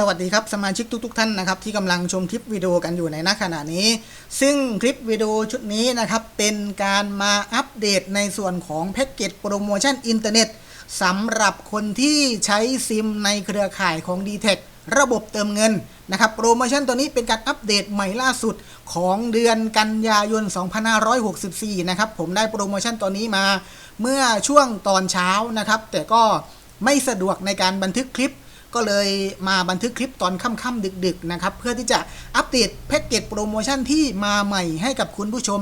สวัสดีครับสมาชิกทุก ๆ ท่านนะครับที่กำลังชมคลิปวิดีโอกันอยู่ในณขณะนี้ ซึ่งคลิปวิดีโอชุดนี้นะครับเป็นการมาอัปเดตในส่วนของแพ็กเกจโปรโมชั่นอินเทอร์เน็ตสำหรับคนที่ใช้ซิมในเครือข่ายของ d t แทระบบเติมเงินนะครับโปรโมชั่นตัวนี้เป็นการอัปเดตใหม่ล่าสุดของเดือนกันยายน 2564 นะครับผมได้โปรโมชั่นตัวนี้มาเมื่อช่วงตอนเช้านะครับแต่ก็ไม่สะดวกในการบันทึกคลิป ก็เลยมาบันทึกคลิปตอนค่ำๆดึกๆนะครับเพื่อที่จะอัปเดตแพ็กเกจโปรโมชั่นที่มาใหม่ให้กับคุณผู้ชม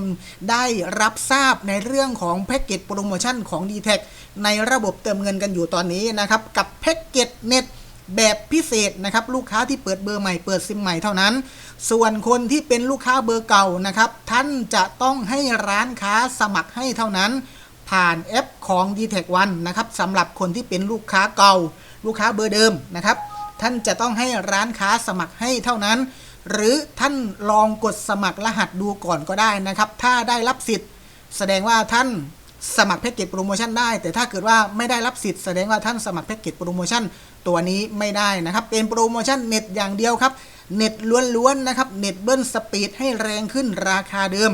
ได้รับทราบในเรื่องของแพ็กเกจโปรโมชั่นของ d t แทในระบบเติมเงินกันอยู่ตอนนี้นะครับกับแพ็กเกจเน็ตแบบพิเศษนะครับลูกค้าที่เปิดเบอร์ใหม่เปิดซิมใหม่เท่านั้น ส่วนคนที่เป็นลูกค้าเบอร์เก่านะครับท่านจะต้องให้ร้านค้าสมัครให้เท่านั้น ผ่านแอปของ d t แท One นะครับสำหรับคนที่เป็นลูกค้าเก่า ลูกค้าเบอร์เดิมนะครับ ท่านจะต้องให้ร้านค้าสมัครให้เท่านั้น หรือท่านลองกดสมัครรหัสดูก่อนก็ได้นะครับ ถ้าได้รับสิทธิ์ แสดงว่าท่านสมัครแพ็กเกจโปรโมชั่นได้ แต่ถ้าเกิดว่าไม่ได้รับสิทธิ์แสดงว่าท่านสมัครแพ็กเกจโปรโมชั่นตัวนี้ไม่ได้นะครับ เป็นโปรโมชั่นเน็ตอย่างเดียวครับ เน็ตล้วนๆนะครับ เน็ตเบิ้ลสปีดให้แรงขึ้นราคาเดิม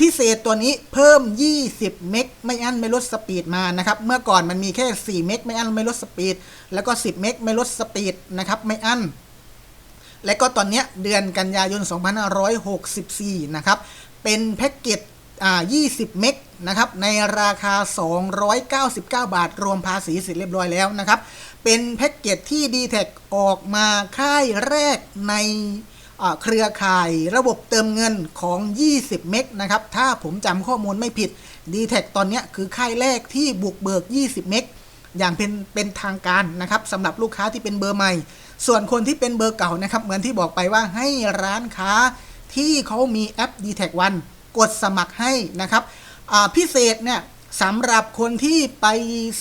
พิเศษตัวนี้เพิ่ม 20 เมกไม่อั้นไม่ลดสปีดมานะครับ เมื่อก่อนมันมีแค่ 4 เมกไม่อั้นไม่ลดสปีด แล้วก็ 10 เมกไม่ลดสปีดนะครับไม่อั้น และก็ตอนนี้เดือนกันยายน 2564 นะครับ เป็นแพ็กเกจอ่า20 เมกนะครับ ในราคา 299 บาท รวมภาษีเสร็จเรียบร้อยแล้วนะครับ เป็นแพ็กเกจที่ d t แทออกมาค่ายแรกใน เครือข่ายระบบเติมเงินของ 20 เมกนะครับ ถ้าผมจำข้อมูลไม่ผิด d t แทตอนนี้คือค่ายแรกที่บุกเบิก 20 เมกอย่างเป็นเป็นทางการนะครับสำหรับลูกค้าที่เป็นเบอร์ใหม่ ส่วนคนที่เป็นเบอร์เก่านะครับ เหมือนที่บอกไปว่าให้ร้านค้าที่เขามีแอป d t แท One กดสมัครให้นะครับพิเศษเนี่ยสำหรับคนที่ไป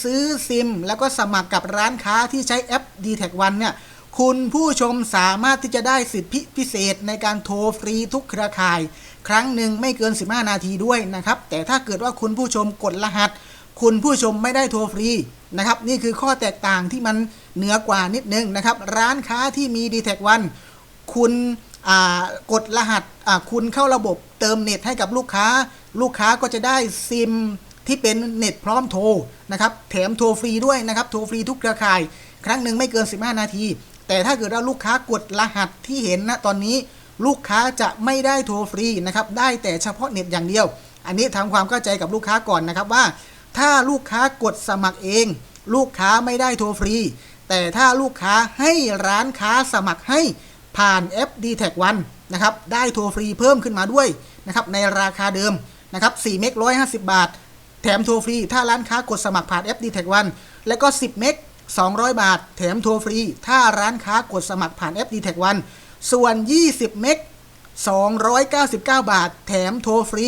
ซื้อซิม แล้วก็สมัครกับร้านค้าที่ใช้แอป d t แท One เนี่ย คุณผู้ชมสามารถที่จะได้สิทธิพิเศษในการโทรฟรีทุกเครือข่าย ครั้งหนึ่งไม่เกิน 15 นาทีด้วยนะครับ แต่ถ้าเกิดว่าคุณผู้ชมกดรหัส คุณผู้ชมไม่ได้โทรฟรีนะครับ นี่คือข้อแตกต่างที่มันเหนือกว่านิดนึงนะครับ ร้านค้าที่มี d t แท One คุณกดรหัสคุณเข้าระบบเติมเน็ตให้กับลูกค้า ลูกค้าก็จะได้ซิมที่เป็นเน็ตพร้อมโทรนะครับ แถมโทรฟรีด้วยนะครับ โทรฟรีทุกเครือข่าย ครั้งหนึ่งไม่เกิน 15 นาที แต่ถ้าเกิดว่าลูกค้ากดรหัสที่เห็นนะตอนนี้ลูกค้าจะไม่ได้โทรฟรีนะครับได้แต่เฉพาะเน็ตอย่างเดียว อันนี้ทำความเข้าใจกับลูกค้าก่อนนะครับว่า ถ้าลูกค้ากดสมัครเอง ลูกค้าไม่ได้โทรฟรี แต่ถ้าลูกค้าให้ร้านค้าสมัครให้ผ่านแอป d t แท One นะครับได้โทรฟรีเพิ่มขึ้นมาด้วยนะครับในราคาเดิมนะครับ4เมก150 บาท แถมโทรฟรี ถ้าร้านค้ากดสมัครผ่านแอป d t แท One แล้วก็ 10 เมก 200 บาท แถมโทรฟรี ถ้าร้านค้ากดสมัครผ่านแอป d t แท One ส่วน 20 เมก 299 บาท แถมโทรฟรี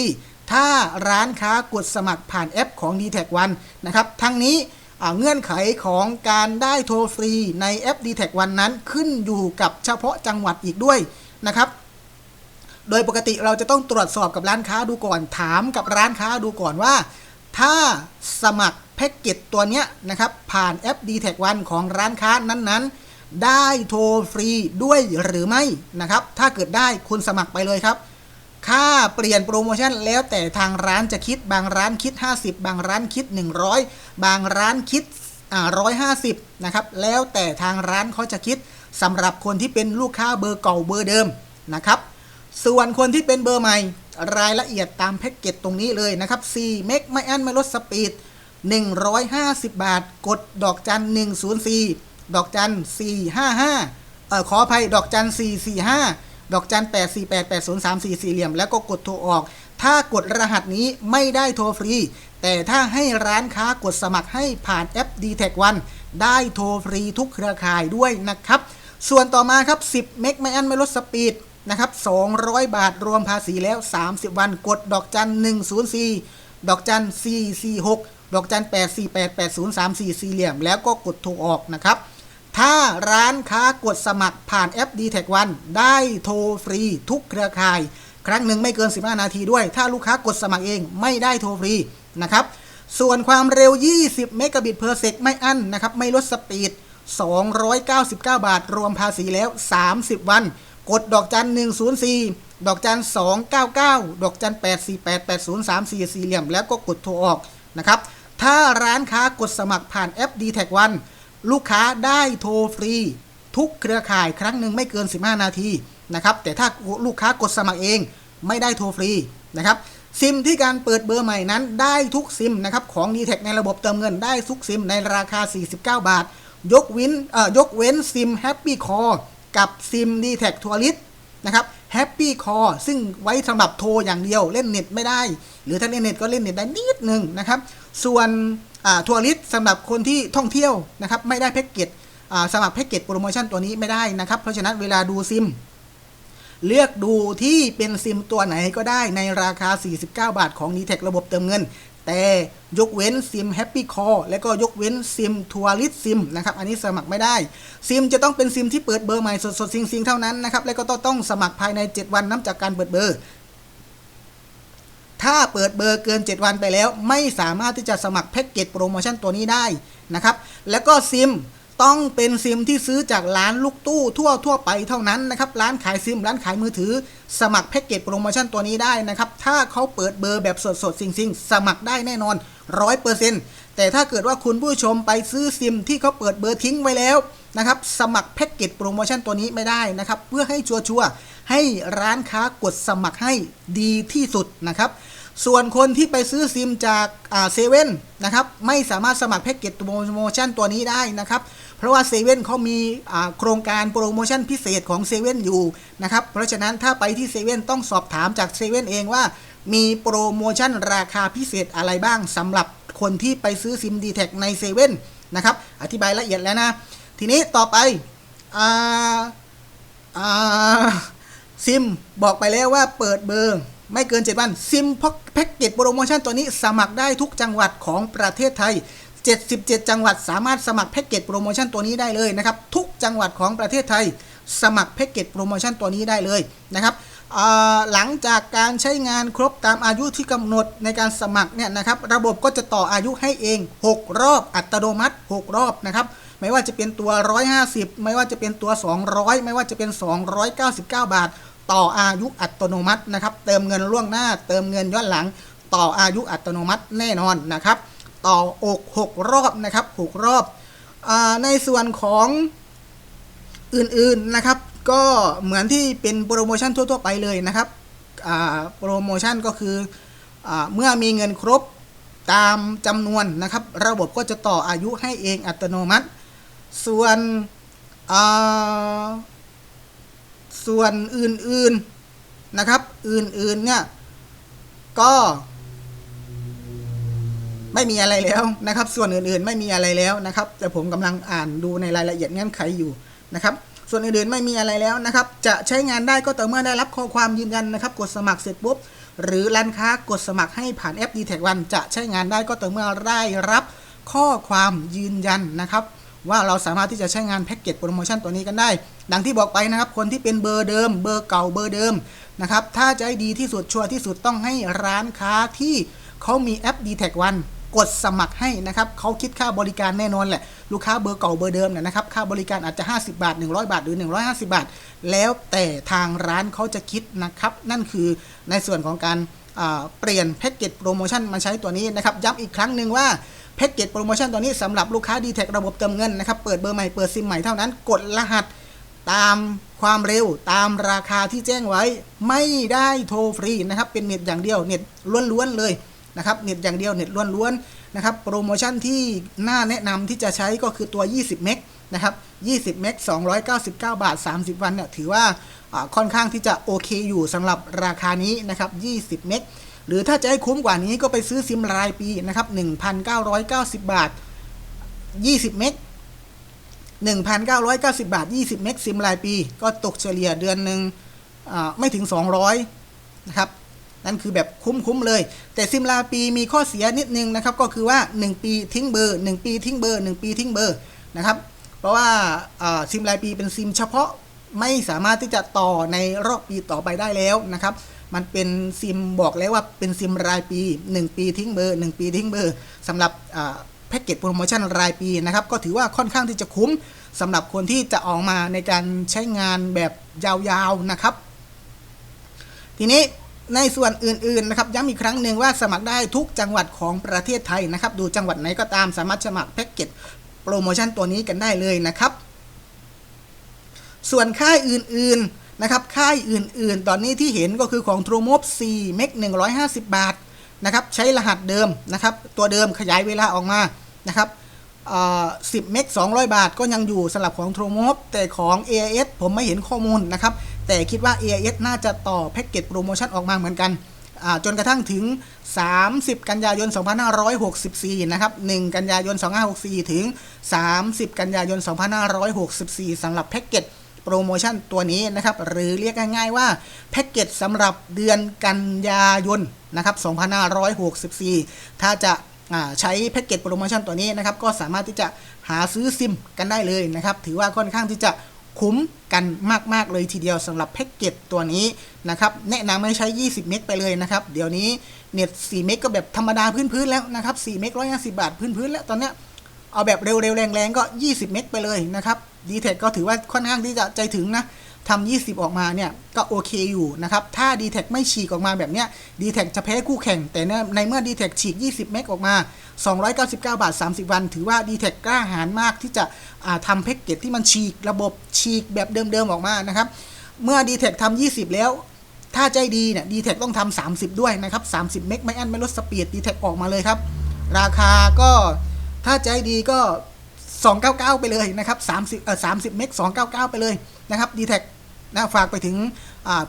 ถ้าร้านค้ากดสมัครผ่านแอปของ d t แท One นะครับ ทั้งนี้เงื่อนไขของการได้โทรฟรีในแอป d t แท One นั้นขึ้นอยู่กับเฉพาะจังหวัดอีกด้วยนะครับ โดยปกติเราจะต้องตรวจสอบกับร้านค้าดูก่อน ถามกับร้านค้าดูก่อนว่า ถ้าสมัคร แพ็กเกจตัวเนี้ยนะครับผ่านแอป d t แท One ของร้านค้านั้นๆ ได้โทรฟรีด้วยหรือไม่นะครับ ถ้าเกิดได้คุณสมัครไปเลยครับ ค่าเปลี่ยนโปรโมชั่นแล้วแต่ทางร้านจะคิดบางร้านคิด 50 บางร้านคิด 100 บางร้านคิดร้อยห้าสิบนะครับแล้วแต่ทางร้านเขาจะคิดสำหรับคนที่เป็นลูกค้าเบอร์เก่าเบอร์เดิมนะครับ ส่วนคนที่เป็นเบอร์ใหม่ รายละเอียดตามแพ็กเกจตรงนี้เลยนะครับ4เมกไม่อันไม่ลดสปีด 150 บาท กดดอกจัน 104 ดอกจัน 455 เอ่อขออภัยดอกจัน 445 ดอกจัน 848 803 44เหลี่ยม แล้วก็กดโทรออก ถ้ากดรหัสนี้ไม่ได้โทรฟรี แต่ถ้าให้ร้านค้ากดสมัครให้ผ่านแอป d t แท One ได้โทรฟรีทุกเครือข่ายด้วยนะครับ ส่วนต่อมาครับ 10 เมกไม่อันไม่ลดสปีดนะครับ 200 บาทรวมภาษีแล้ว 30 วัน กดดอกจัน 104 ดอกจัน 446 ดอกจัน848 803 44เหลี่ยม แล้วก็กดโทรออกนะครับ ถ้าร้านค้ากดสมัครผ่านแอป d t แท One ได้โทรฟรีทุกเครือข่าย ครั้งหนึ่งไม่เกิน 15 นาทีด้วย ถ้าลูกค้ากดสมัครเองไม่ได้โทรฟรีนะครับส่วนความเร็ว 20 เมกะบิตเพอร์เซกไม่อั้นนะครับ ไม่ลดสปีด 299 บาท รวมภาษีแล้ว 30 วัน กดดอกจัน 104 ดอกจัน 299 ดอกจัน 848 803 4 สี่เหลี่ยม แล้วก็กดโทรออกนะครับ ถ้าร้านค้ากดสมัครผ่านแอป d t แทวันลูกค้าได้โทรฟรี ทุกเครือข่ายครั้งหนึ่งไม่เกิน 15 นาทีนะครับแต่ถ้าลูกค้ากดสมัครเองไม่ได้โทรฟรีนะครับซิมที่การเปิดเบอร์ใหม่นั้นได้ทุกซิมนะครับของ d t แทในระบบเติมเงินได้ทุกซิมในราคา 49 บาท ยกว้นเอ่อยกเว้นซิม Happy Call กับซิม d t แททัวริส นะครับ Happy Call ซึ่งไว้สำหรับโทรอย่างเดียวเล่นเน็ตไม่ได้ หรือถ้าเล่นเน็ตก็เล่นเน็ตได้นิดหนึ่งนะครับ ส่วนทัวริสสำหรับคนที่ท่องเที่ยวนะครับไม่ได้แพ็กเกจสมัครแพ็กเกจโปรโมชั่นตัวนี้ไม่ได้นะครับ เพราะฉะนั้นเวลาดูซิม เลือกดูที่เป็นซิมตัวไหนก็ได้ในราคา 49 บาทของ d t แทระบบเติมเงิน แต่ยกเว้นซิมแฮปปี้คอร์และก็ยกเว้นซิมทัวริสซิมนะครับอันนี้สมัครไม่ได้ ซิมจะต้องเป็นซิมที่เปิดเบอร์ใหม่สดๆซิงๆเท่านั้นนะครับและก็ต้องต้องสมัครภายใน 7 วันนับจากการเปิดเบอร์ ถ้าเปิดเบอร์เกิน 7 วันไปแล้ว ไม่สามารถที่จะสมัครแพ็กเกจโปรโมชั่นตัวนี้ได้นะครับแล้วก็ซิม ต้องเป็นซิมที่ซื้อจากร้านลูกตู้ทั่วทั่วไปเท่านั้นนะครับ ร้านขายซิม ร้านขายมือถือ สมัครแพ็กเกจโปรโมชั่นตัวนี้ได้นะครับ ถ้าเขาเปิดเบอร์แบบสดๆซิงๆ สมัครได้แน่นอน100%แต่ถ้าเกิดว่าคุณผู้ชมไปซื้อซิมที่เขาเปิดเบอร์ทิ้งไว้แล้วนะครับ สมัครแพ็กเกจโปรโมชั่นตัวนี้ไม่ได้นะครับ เพื่อให้ชัวร์ๆให้ร้านค้ากดสมัครให้ดีที่สุดนะครับ ส่วนคนที่ไปซื้อซิมจากเซเว่นนะครับไม่สามารถสมัครแพ็กเกจโปรโมชั่นตัวนี้ได้นะครับ เพราะว่าเซเว่นเขามีโครงการโปรโมชั่นพิเศษของเซเว่นอยู่นะครับเพราะฉะนั้นถ้าไปที่เซเว่นต้องสอบถามจากเซเว่นเองว่า มีโปรโมชั่นราคาพิเศษอะไรบ้างสำหรับคนที่ไปซื้อซิม d t แทในเซเว่นนะครับอธิบายละเอียดแล้วนะ ทีนี้ต่อไปซิมบอกไปแล้วว่าเปิดเบอร์ ไม่เกิน 7 วัน ซิมแพ็กเกจโปรโมชั่นตัวนี้สมัครได้ทุกจังหวัดของประเทศไทย 77 จังหวัดสามารถสมัครแพ็กเกจโปรโมชั่นตัวนี้ได้เลยนะครับ ทุกจังหวัดของประเทศไทย สมัครแพ็กเกจโปรโมชั่นตัวนี้ได้เลยนะครับหลังจากการใช้งานครบตามอายุที่กำหนดในการสมัครเนี่ยนะครับ ระบบก็จะต่ออายุให้เอง 6 รอบอัตโนมัติ 6 รอบนะครับไม่ว่าจะเป็นตัว 150 ไม่ว่าจะเป็นตัว 200 ไม่ว่าจะเป็น 299 บาท ต่ออายุอัตโนมัตินะครับ เติมเงินล่วงหน้า เติมเงินย้อนหลัง ต่ออายุอัตโนมัติแน่นอนนะครับ ต่ออก6รอบนะครับ6รอบอในส่วนของอื่นๆนะครับ ก็เหมือนที่เป็นโปรโมชั่นทั่ว ๆ ไปเลยนะครับโปรโมชั่นก็คืออเมื่อมีเงินครบตามจำนวนนะครับ ระบบก็จะต่ออายุให้เองอัตโนมัติ ส่วน ส่วนอื่นๆนะครับ อื่นๆเนี่ยก็ไม่มีอะไรแล้วนะครับ ส่วนอื่นๆไม่มีอะไรแล้วนะครับ แต่ผมกำลังอ่านดูในรายละเอียดเงื่อนไขอยู่นะครับ ส่วนอื่นๆไม่มีอะไรแล้วนะครับ จะใช้งานได้ก็ต่อเมื่อได้รับข้อความยืนยันนะครับ กดสมัครเสร็จปุ๊บหรือร้านค้ากดสมัครให้ผ่านแอป d t แทวันจะใช้งานได้ก็ต่อเมื่อได้รับข้อความยืนยันนะครับ ว่าเราสามารถที่จะใช้งานแพ็กเกจโปรโมชั่นตัวนี้กันได้ ดังที่บอกไปนะครับ คนที่เป็นเบอร์เดิม เบอร์เก่าเบอร์เดิมนะครับ ถ้าจะให้ดีที่สุดชัวร์ที่สุดต้องให้ร้านค้าที่เขามีแอป d t แทวันกดสมัครให้นะครับเขาคิดค่าบริการแน่นอนแหละ ลูกค้าเบอร์เก่าเบอร์เดิมเนี่ยนะครับ ค่าบริการอาจจะ 50 บาท 100 บาท หรือ 150 บาท แล้วแต่ทางร้านเขาจะคิดนะครับ นั่นคือในส่วนของการเปลี่ยนแพ็กเกจโปรโมชั่นมาใช้ตัวนี้นะครับ ย้ำอีกครั้งหนึ่งว่า แพ็กเกจโปรโมชั่นตัวนี้สำหรับลูกค้า d t แทระบบเติมเงินนะครับ เปิดเบอร์ใหม่เปิดซิมใหม่เท่านั้น กดรหัสตามความเร็วตามราคาที่แจ้งไว้ ไม่ได้โทรฟรีนะครับ เป็นเน็ตอย่างเดียวเน็ตล้วนๆเลยนะครับเน็ตอย่างเดียวเน็ตล้วนๆนะครับโปรโมชั่นที่น่าแนะนำที่จะใช้ก็คือตัว 20 เมกนะครับ20 เมก299 บาท 30 วันเนี่ยถือว่าค่อนข้างที่จะโอเคอยู่สำหรับราคานี้นะครับ 20 เมก หรือถ้าจะให้คุ้มกว่านี้ก็ไปซื้อซิมรายปีนะครับ 1,990 บาท 20 เมก1,990 บาท 20 เมกซิมรายปี ก็ตกเฉลี่ยเดือนหนึ่งไม่ถึง 200 นะครับ นั่นคือแบบคุ้มๆเลย แต่ซิมลาปีมีข้อเสียนิดนึงนะครับ ก็คือว่า 1 ปีทิ้งเบอร์ 1 ปีทิ้งเบอร์ 1 ปีทิ้งเบอร์นะครับ เพราะว่าซิมรายปีเป็นซิมเฉพาะไม่สามารถที่จะต่อในรอบปีต่อไปได้แล้วนะครับ มันเป็นซิมบอกแล้วว่าเป็นซิมรายปี 1 ปีทิ้งเบอร์ 1 ปีทิ้งเบอร์สำหรับแพ็กเกจโปรโมชั่นรายปีนะครับก็ถือว่าค่อนข้างที่จะคุ้มสำหรับคนที่จะออกมาในการใช้งานแบบยาวๆนะครับ ทีนี้ในส่วนอื่นๆนะครับย้ำอีกครั้งหนึ่งว่าสมัครได้ทุกจังหวัดของประเทศไทยนะครับ ดูจังหวัดไหนก็ตามสามารถสมัครแพ็กเกจโปรโมชั่นตัวนี้กันได้เลยนะครับ ส่วนค่ายอื่นๆ นะครับค่ายอื่นๆ ตอนนี้ที่เห็นก็คือของ t r u e m o b 4 m 1 150 บาทนะครับใช้รหัสเดิมนะครับตัวเดิมขยายเวลาออกมานะครับ10เมก200บาทก็ยังอยู่สำหรับของ t r u e m o b แต่ของ AIS ผมไม่เห็นข้อมูลนะครับ แต่คิดว่า AIS น่าจะต่อแพ็กเกจโปรโมชั่นออกมาเหมือนกัน จนกระทั่งถึง 30 กันยายน 2564 นะครับ 1 กันยายน 2564 ถึง 30 กันยายน 2564สำหรับแพ็กเกจ โปรโมชั่นตัวนี้นะครับ หรือเรียกง่ายๆว่าแพ็กเกจสำหรับเดือนกันยายนนะครับ2564 ถ้าจะอ่าใช้แพ็กเกจโปรโมชั่นตัวนี้นะครับ ก็สามารถที่จะหาซื้อซิมกันได้เลยนะครับ ถือว่าค่อนข้างที่จะคุ้มกันมากๆเลยทีเดียวสำหรับแพ็กเกจตัวนี้นะครับ แนะนำให้ใช้ 20 เมกไปเลยนะครับ เดี๋ยวนี้เน็ต 4 เมกก็แบบธรรมดาพื้นๆแล้วนะครับ 4 เมก150 บาทพื้นๆแล้วตอนเนี้ยเอาแบบเร็วๆแรงๆก็ 20 เมกไปเลยนะครับ d t แทก็ถือว่าค่อนข้างที่จะใจถึงนะทำ20 ออกมาเนี่ย ก็โอเคอยู่นะครับ ถ้า d t แทไม่ฉีกออกมาแบบเนี้ย d t แทจะแพ้คู่แข่ง แต่ในเมื่อ d t แทฉีก 20 เมกออกมา 299 บาท 30 วัน ถือว่า d t แทกล้าหาญมากที่จะทำแพ็กเกจที่มันฉีกระบบฉีกแบบเดิมๆออกมานะครับ เมื่อ d t แททำ20 แล้ว ถ้าใจดีเนี่ย d t แทต้องทำ30 ด้วยนะครับ 30 เมกไม่อั้นไม่ลดสปีด d t แทออกมาเลยครับ ราคาก็ถ้าใจดีก็ 299 ไปเลยนะครับ30เอ่อ30 เมก 299 ไปเลยนะครับ d t แทนะฝากไปถึง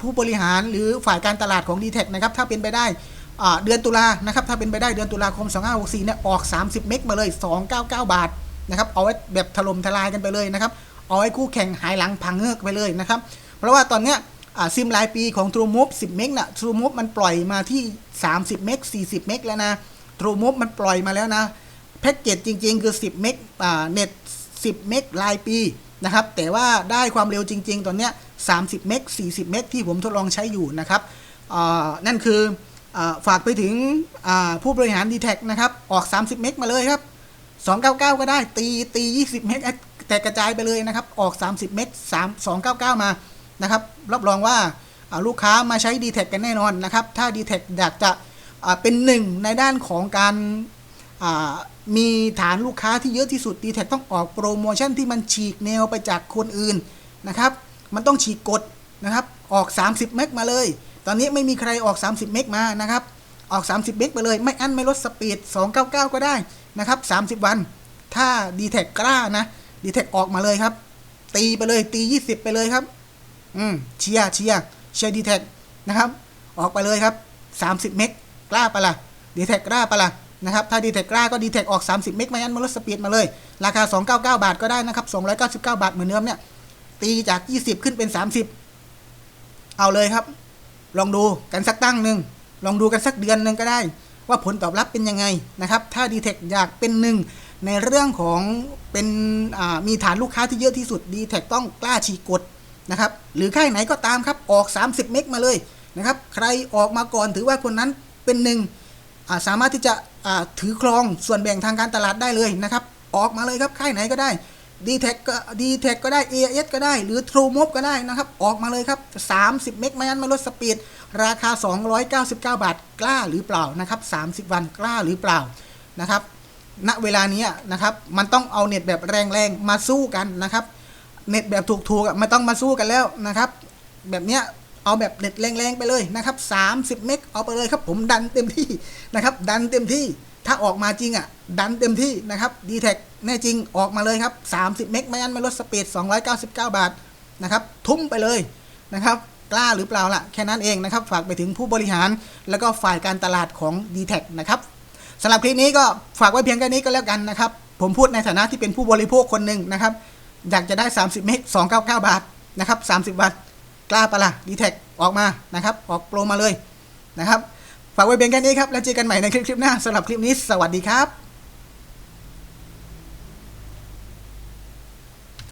ผู้บริหารหรือฝ่ายการตลาดของ d t แทนะครับ ถ้าเป็นไปได้เดือนตุลานะครับ ถ้าเป็นไปได้เดือนตุลาคม 2564 เนี่ย ออก 30 เมกมาเลย 299 บาทนะครับ เอาไว้แบบถล่มทลายกันไปเลยนะครับ เอาไว้คู่แข่งหายหลังพังเงือกไปเลยนะครับ เพราะว่าตอนเนี้ยซิมรายปีของ True Move 10 เมกน่ะ True Move มันปล่อยมาที่ 30 เมก 40 เมกแล้วนะ True Move มันปล่อยมาแล้วนะ แพ็กเกจจริง ๆ คือ 10 เมกเน็ต 10 เมกรายปีนะครับ แต่ว่าได้ความเร็วจริง ๆ ตอนเนี้ย30 เมก40 เมกที่ผมทดลองใช้อยู่นะครับนั่นคืออฝากไปถึงผู้บริหาร d t แทนะครับ ออก 30 เมกมาเลยครับ 299 ก็ได้ตีตี 20 เมกแต่กระจายไปเลยนะครับ ออก 30 เมก3 299 มานะครับ รับรองว่าลูกค้ามาใช้ d t แทกันแน่นอนนะครับ ถ้า d t แทอยากจะเป็นหนึ่งในด้านของการ มีฐานลูกค้าที่เยอะที่สุด d t แทต้องออกโปรโมชั่นที่มันฉีกแนวไปจากคนอื่นนะครับ มันต้องฉีกกฎนะครับ ออก 30 เมกมาเลย ตอนนี้ไม่มีใครออก 30 เมกมานะครับ ออก 30 เมกไปเลย ไม่อั้นไม่ลดสปีด 299 ก็ได้นะครับ 30 วัน ถ้า d t แทกล้านะ d t แทออกมาเลยครับ ตีไปเลย ตี 20 ไปเลยครับ อืม เชียร์เชียร์เชียร์ d t แทนะครับ ออกไปเลยครับ 30 เมกกล้าปะละ่ะ d t แทกล้าปะละ่ะ นะครับถ้า d t แทคกล้าก็ d t แทคออก 30 เมกไม่อั้นไม่ลดสปีดมาเลย ราคา 299 บาทก็ได้นะครับ 299 บาทเหมือนเดิมเนี่ย ตีจาก 20 ขึ้นเป็น 30 เอาเลยครับ ลองดูกันสักตั้งหนึ่งลองดูกันสักเดือนหนึ่งก็ได้ ว่าผลตอบรับเป็นยังไงนะครับ ถ้า d t แทคอยากเป็นหนึ่งในเรื่องของเป็นมีฐานลูกค้าที่เยอะที่สุด d t แทต้องกล้าฉีกกฎนะครับ หรือค่ายไหนก็ตามครับ ออก 30 เมกมาเลยนะครับ ใครออกมาก่อนถือว่าคนนั้นเป็นหนึ่งสามารถที่จะ ถือครองส่วนแบ่งทางการตลาดได้เลยนะครับ ออกมาเลยครับค่ายไหนก็ได้ d t แทก็ดีแทก็ได้ AIS ก็ได้ หรือ True Move ก็ได้นะครับ ออกมาเลยครับ 30 เมกไม่งั้นมาลดสปีด ราคา 299 บาทกล้าหรือเปล่านะครับ 30 วันกล้าหรือเปล่านะครับณเวลานี้นะครับมันต้องเอาเน็ตแบบแรงๆ มาสู้กันนะครับ เน็ตแบบถูกๆไม่ต้องมาสู้กันแล้วนะครับ แบบเนี้ย เอาแบบเน็ตแรงๆไปเลยนะครับ30 เมกเอาไปเลยครับผมดันเต็มที่นะครับดันเต็มที่ถ้าออกมาจริงอะ ดันเต็มที่นะครับ d t แท็แน่จริงออกมาเลยครับ 30 เมกไม่งั้นไม่ลดสปีด299 บาทนะครับทุ่มไปเลยนะครับกล้าหรือเปล่าล่ะ แค่นั้นเองนะครับ ฝากไปถึงผู้บริหาร แล้วก็ฝ่ายการตลาดของ d t แทนะครับสำหรับคลิปนี้ก็ฝากไว้เพียงแค่นี้ก็แล้วกันนะครับ ผมพูดในฐานะที่เป็นผู้บริโภคคนหนึ่งนะครับ อยากจะได้ 30 เมก299 บาทนะครับ 30 บาท กล้าปะล่ะดีแท็ออกมานะครับ ออกโปรมาเลยนะครับ ฝากไว้เพียงแค่นี้ครับ แล้วเจอกันใหม่ในคลิปหน้าสำหรับคลิปนี้ สวัสดีครับ